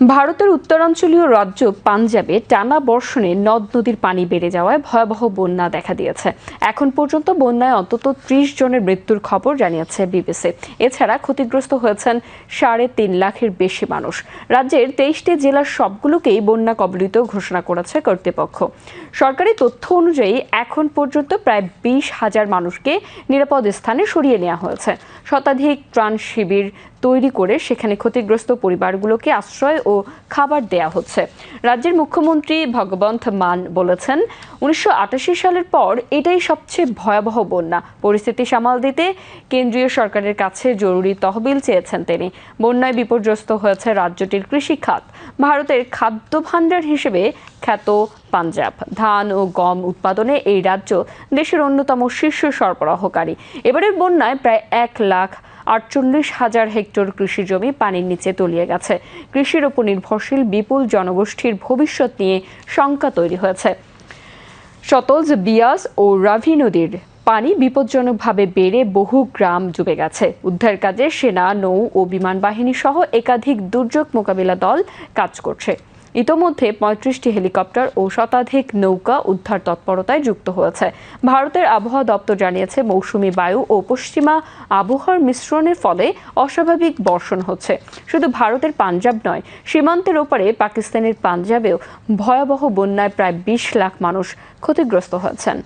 ভারতের উত্তরাঞ্চলীয় রাজ্য পাঞ্জাবে টানা বর্ষণে নদ নদীর পানি বেড়ে যাওয়ায় ভয়াবহ বন্যা দেখা দিয়েছে। এখন পর্যন্ত বন্যায় অন্তত ত্রিশ জনের মৃত্যুর খবর জানিয়েছে বিবিসি। এছাড়া ক্ষতিগ্রস্ত হয়েছেন সাড়ে তিন লাখের বেশি মানুষ। রাজ্যের তেইশটি জেলার সবগুলোকেই বন্যা কবলিত ঘোষণা করেছে কর্তৃপক্ষ। সরকারি তথ্য অনুযায়ী এখন পর্যন্ত প্রায় বিশ হাজার মানুষকে নিরাপদ স্থানে সরিয়ে নেওয়া হয়েছে। শতাধিক ত্রাণ শিবির তৈরি করে সেখানে ক্ষতিগ্রস্ত পরিবারগুলোকে আশ্রয় ও খাবার দেয়া হচ্ছে। রাজ্যের মুখ্যমন্ত্রী ভগবন্ত মান বলেছেন, উনিশশো আটাশি সালের পর এটাই সবচেয়ে ভয়াবহ বন্যা। পরিস্থিতি সামাল দিতে কেন্দ্রীয় সরকারের কাছে জরুরি তহবিল চেয়েছেন তিনি। বন্যায় বিপর্যস্ত হয়েছে রাজ্যটির কৃষি খাত ভারতের খাদ্য ভাণ্ডার হিসেবে খ্যাত পাঞ্জাব। ধান ও গম উৎপাদনে এই রাজ্য দেশের অন্যতম শীর্ষ সরবরাহকারী। এবারের বন্যায় প্রায় এক লাখ আটচল্লিশ হাজার হেক্টর কৃষি জমি পানির নিচে তলিয়ে গেছে। কৃষির ওপর নির্ভরশীল বিপুল জনগোষ্ঠীর ভবিষ্যৎ নিয়ে শঙ্কা তৈরি হয়েছে। শতলজ বিয়াস ও রাভি নদীর পানি বিপজ্জনকভাবে বেড়ে বহু গ্রাম ডুবে গেছে। উদ্ধার কাজে সেনা, নৌ ও বিমান বাহিনী সহ একাধিক দুর্যোগ মোকাবিলা দল কাজ করছে। ইতোমধ্যে পঁয়ত্রিশটি হেলিকপ্টার ও শতাধিক নৌকা উদ্ধার তৎপরতায় যুক্ত হয়েছে। ভারতের আবহাওয়া দপ্তর জানিয়েছে, মৌসুমি বায়ু ও পশ্চিমা আবহাওয়ার মিশ্রণের ফলে অস্বাভাবিক বর্ষণ হচ্ছে। শুধু ভারতের পাঞ্জাব নয়, সীমান্তের ওপারে পাকিস্তানের পাঞ্জাবেও ভয়াবহ বন্যায় প্রায় বিশ লাখ মানুষ ক্ষতিগ্রস্ত হয়েছেন।